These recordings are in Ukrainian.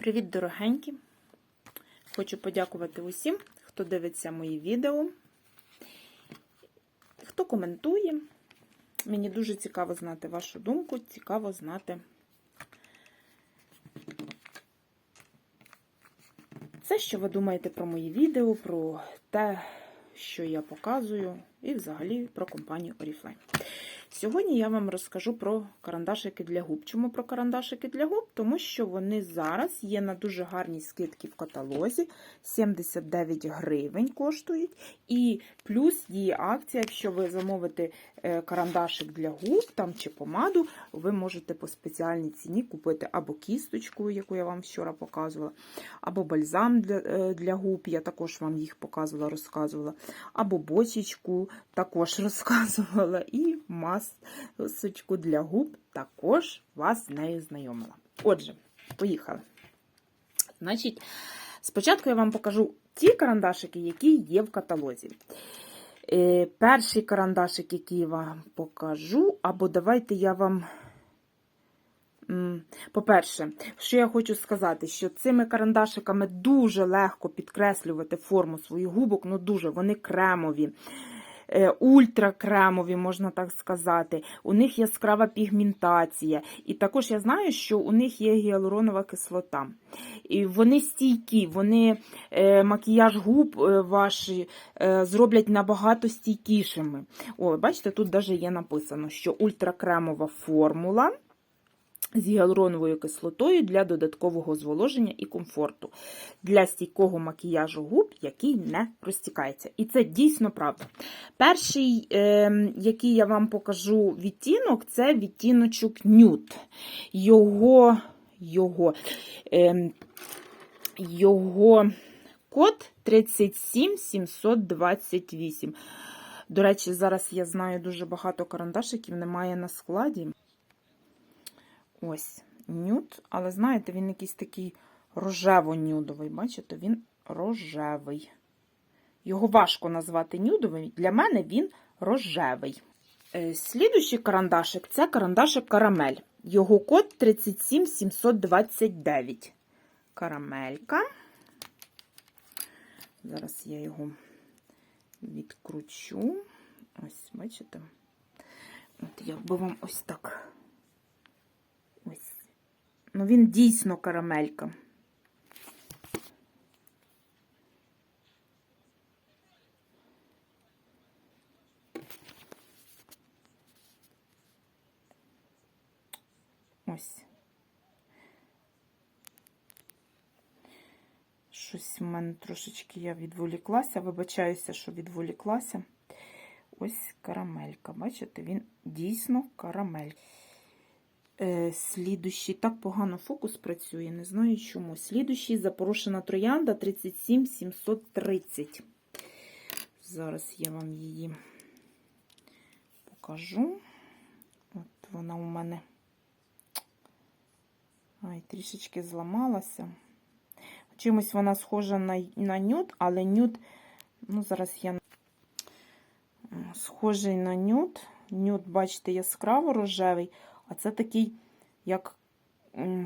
Привіт, дорогенькі! Хочу подякувати усім, хто дивиться мої відео, хто коментує. Мені дуже цікаво знати вашу думку, цікаво знати все, що ви думаєте про мої відео, про те, що я показую, і взагалі про компанію Oriflame. Сьогодні я вам розкажу про карандашики для губ. Чому про карандашики для губ? Тому що вони зараз є на дуже гарній скидці в каталозі. 79 гривень коштують. І плюс діє акція, якщо ви замовите е, карандашик для губ там, чи помаду, ви можете по спеціальній ціні купити або кісточку, яку я вам вчора показувала, або бальзам для, е, для губ, я також вам їх показувала, розказувала, або бочечку також розказувала, і масочку для губ також вас з нею знайомила. Отже, поїхали. Значить, спочатку я вам покажу ті карандашики, які є в каталозі. Е, перший карандашик, який я вам покажу, або давайте я вам. По-перше, що я хочу сказати, що цими карандашиками дуже легко підкреслювати форму своїх губок, ну дуже вони кремові, ультракремові, можна так сказати. У них яскрава пігментація. І також я знаю, що у них є гіалуронова кислота. І Вони стійкі, вони е, макіяж губ е, ваші зроблять набагато стійкішими. О, бачите, тут навіть є написано, що ультракремова формула з гіалуроновою кислотою для додаткового зволоження і комфорту, для стійкого макіяжу губ, який не розтікається. І це дійсно правда. Перший, е, який я вам покажу відтінок, це відтіночок нюд. Його, його, е, його код 37728. До речі, зараз я знаю дуже багато карандашиків, немає на складі. Ось нюд, але знаєте, він якийсь такий рожево-нюдовий. Бачите, він рожевий. Його важко назвати нюдовим. Для мене він рожевий. Е, слідуючий карандашик це карандашик карамель. Його код 37729. Карамелька. Зараз я його відкручу. Ось, бачите? От я би вам ось так. Ну, він дійсно карамелька. Ось. Щось в мене трошечки я відволіклася, вибачаюся, що відволіклася. Ось карамелька. Бачите, він дійсно карамель. Е, слідущий, так погано фокус працює, не знаю чому. Слідущий запорошена троянда 37730. Зараз я вам її покажу. От вона у мене Ай, трішечки зламалася. Чимось вона схожа на на нюд, але нюд, ну, зараз я схожий на нюд. Нюд, бачите, яскраво рожевий. А це такий, як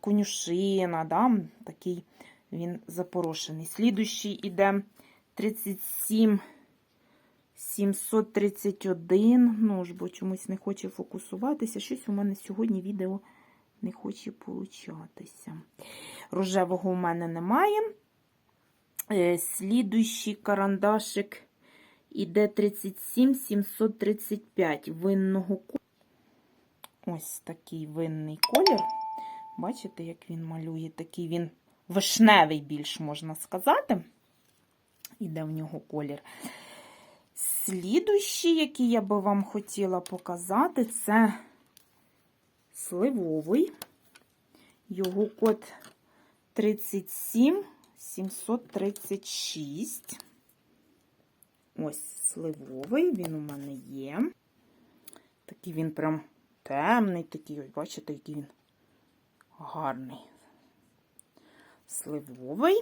конюшина, да? такий він запорошений. Слідущий іде 37 731. Ну ж, бо чомусь не хоче фокусуватися. Щось у мене сьогодні відео не хоче получатися. Рожевого у мене немає. Е, слідущий карандашик іде 37 735 винного кольору. Ось такий винний колір. Бачите, як він малює? Такий він вишневий, більш можна сказати. Іде в нього колір. Слідущий, який я би вам хотіла показати, це сливовий. Його код 37 736. Ось сливовий, він у мене є. Такий він прям темний такий, ось, бачите, який він гарний. Сливовий.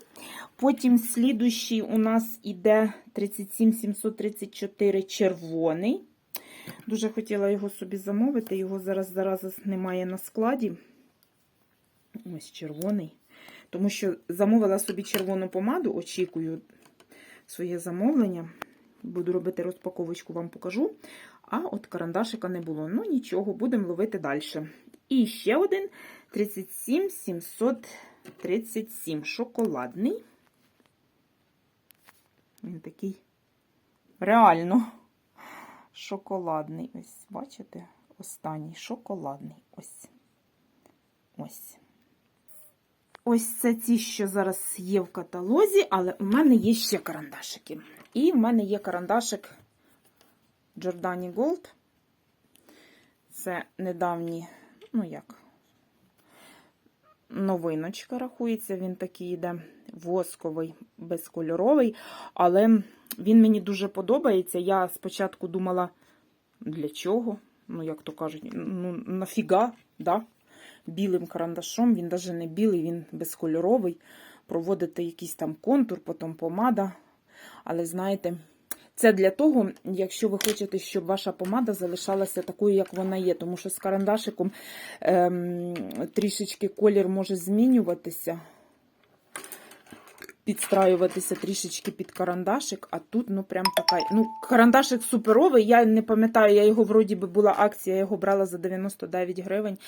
Потім слідущий у нас іде 37734 червоний. Дуже хотіла його собі замовити, його зараз зараз немає на складі. Ось червоний. тому що замовила собі червону помаду, очікую своє замовлення. Буду робити розпаковочку, вам покажу. А от карандашика не було. Ну нічого, будемо ловити далі. І ще один 37 737 шоколадний. Він такий реально шоколадний. Ось, бачите? Останній шоколадний. Ось. Ось. Ось це ті, що зараз є в каталозі, але у мене є ще карандашики. І в мене є карандашик Giordani Gold. Це недавні, ну як, новиночка рахується. Він такий йде восковий, безкольоровий, але він мені дуже подобається. Я спочатку думала, для чого? Ну, як то кажуть, ну, нафіга, да? білим карандашом, він навіть не білий, він безкольоровий. Проводити якийсь там контур, потім помада. Але знаєте, це для того, якщо ви хочете, щоб ваша помада залишалася такою, як вона є. Тому що з карандашиком ем, трішечки колір може змінюватися, підстраюватися трішечки під карандашик, а тут, ну, прям така. Ну, карандашик суперовий. Я не пам'ятаю, я його вроді би була акція, я його брала за 99 гривень.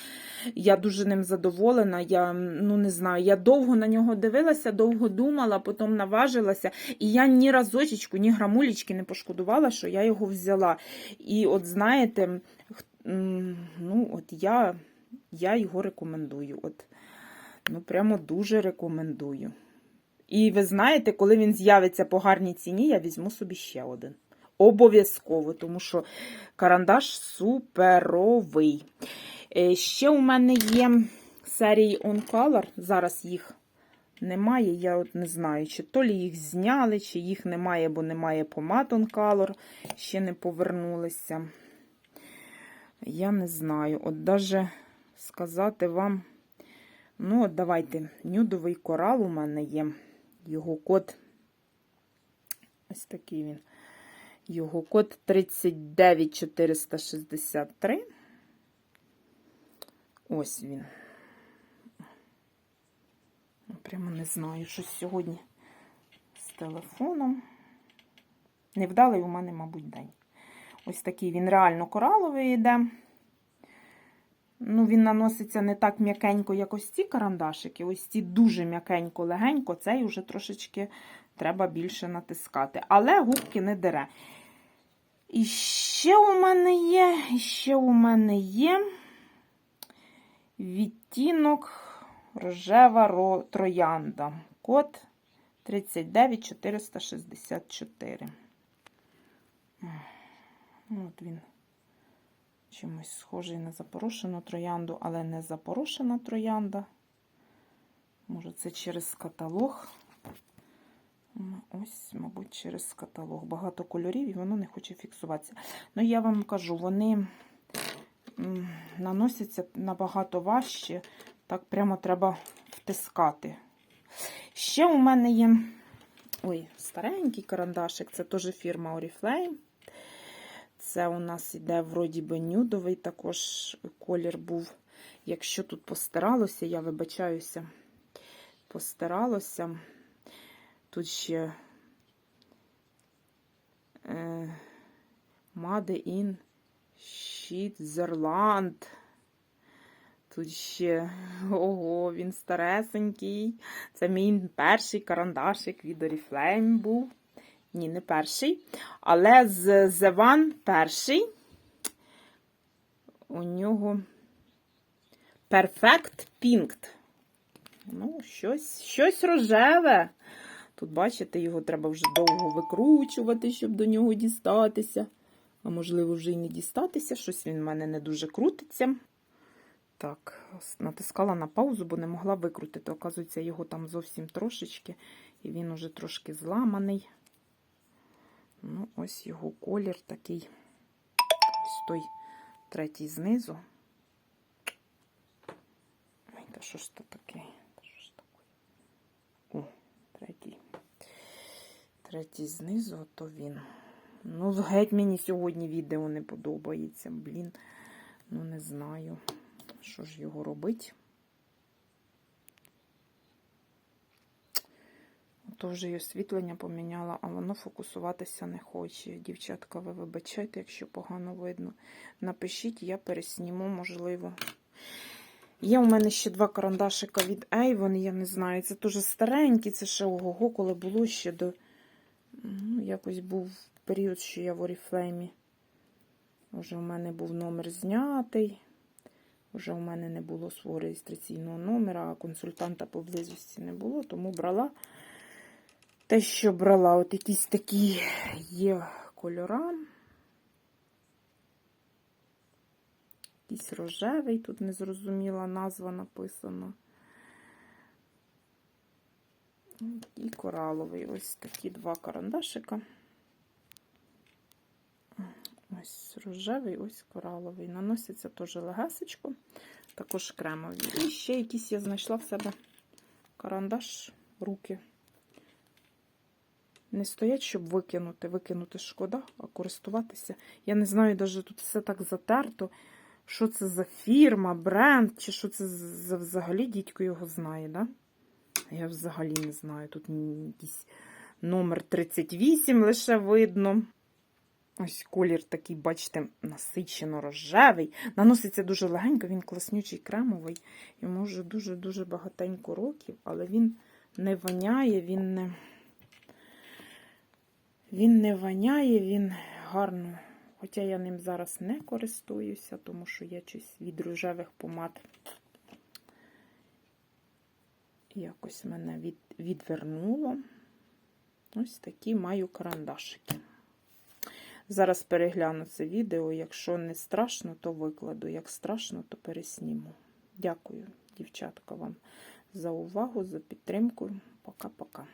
Я дуже ним задоволена. Я ну не знаю, я довго на нього дивилася, довго думала, потім наважилася. І я ні разочечку, ні грамулечки не пошкодувала, що я його взяла. І от знаєте, ну, от я, я його рекомендую. От, Ну, прямо дуже рекомендую. І ви знаєте, коли він з'явиться по гарній ціні, я візьму собі ще один. Обов'язково, тому що карандаш суперовий. Е, ще у мене є серії On Color, зараз їх немає. Я от не знаю, чи то лі їх зняли, чи їх немає, бо немає помад On Color, ще не повернулися. Я не знаю. От даже сказати вам, ну, от давайте, нюдовий корал у мене є. Його код, ось такий він. Його код 39463. Ось він. Прямо не знаю, що сьогодні з телефоном. Невдалий у мене, мабуть, день. Ось такий він реально кораловий йде. Ну, Він наноситься не так м'якенько, як ось ці карандашики. Ось ці дуже м'якенько, легенько, цей вже трошечки треба більше натискати. Але губки не дере. І ще у мене є, і ще у мене є відтінок рожева троянда. Код 39464. От він чимось схожий на запорошену троянду, але не запорошена троянда. Може, це через каталог. Ось, мабуть, через каталог. Багато кольорів і воно не хоче фіксуватися. Ну, я вам кажу, вони наносяться набагато важче. Так прямо треба втискати. Ще у мене є ой, старенький карандашик, це теж фірма Oriflame. Це у нас іде, вроді би, нюдовий також колір був. Якщо тут постаралося, я вибачаюся, постаралося. Тут ще е, Made in Switzerland. Тут ще, ого, він старесенький. Це мій перший карандашик від Oriflame був. Ні, не перший. Але з The перший. У нього Perfect Pink. Ну, щось, щось рожеве. Тут, бачите, його треба вже довго викручувати, щоб до нього дістатися. А можливо, вже й не дістатися. Щось він в мене не дуже крутиться. Так, натискала на паузу, бо не могла викрутити. Оказується, його там зовсім трошечки, і він уже трошки зламаний. Ну, ось його колір такий. Ось той третій знизу. Ой, та що ж то таке? Та що ж таке? О, третій. Третій знизу, то він. Ну, геть мені сьогодні відео не подобається. Блін, ну не знаю, що ж його робити. Вже й освітлення поміняла, а воно фокусуватися не хоче. Дівчатка, ви вибачайте, якщо погано видно. Напишіть, я пересніму, можливо. Є у мене ще два карандашика від Avon, я не знаю. Це дуже старенькі, це ще ого, коли було ще до. Ну, якось був період, що я в Oriflame. Вже у мене був номер знятий. Вже у мене не було свого реєстраційного номера, а консультанта поблизості не було, тому брала те, що брала. От якісь такі є кольора. Якийсь рожевий, тут незрозуміла назва написана. І кораловий. Ось такі два карандашика. Ось рожевий, ось кораловий. Наносяться теж легесечко, також кремові. І ще якісь я знайшла в себе карандаш, руки. Не стоять, щоб викинути. Викинути шкода, а користуватися. Я не знаю, навіть тут все так затерто. Що це за фірма, бренд, чи що це за взагалі дідько його знає, да? Я взагалі не знаю. Тут якийсь номер 38 лише видно. Ось колір такий, бачите, насичено рожевий. Наноситься дуже легенько, він класнючий кремовий. Йому вже дуже-дуже багатенько років, але він не воняє, він не він не воняє, він гарно. Хоча я ним зараз не користуюся, тому що я щось від рожевих помад якось мене від, відвернуло. Ось такі маю карандашики. Зараз перегляну це відео. Якщо не страшно, то викладу. Як страшно, то пересніму. Дякую, дівчатка, вам за увагу, за підтримку. Пока-пока.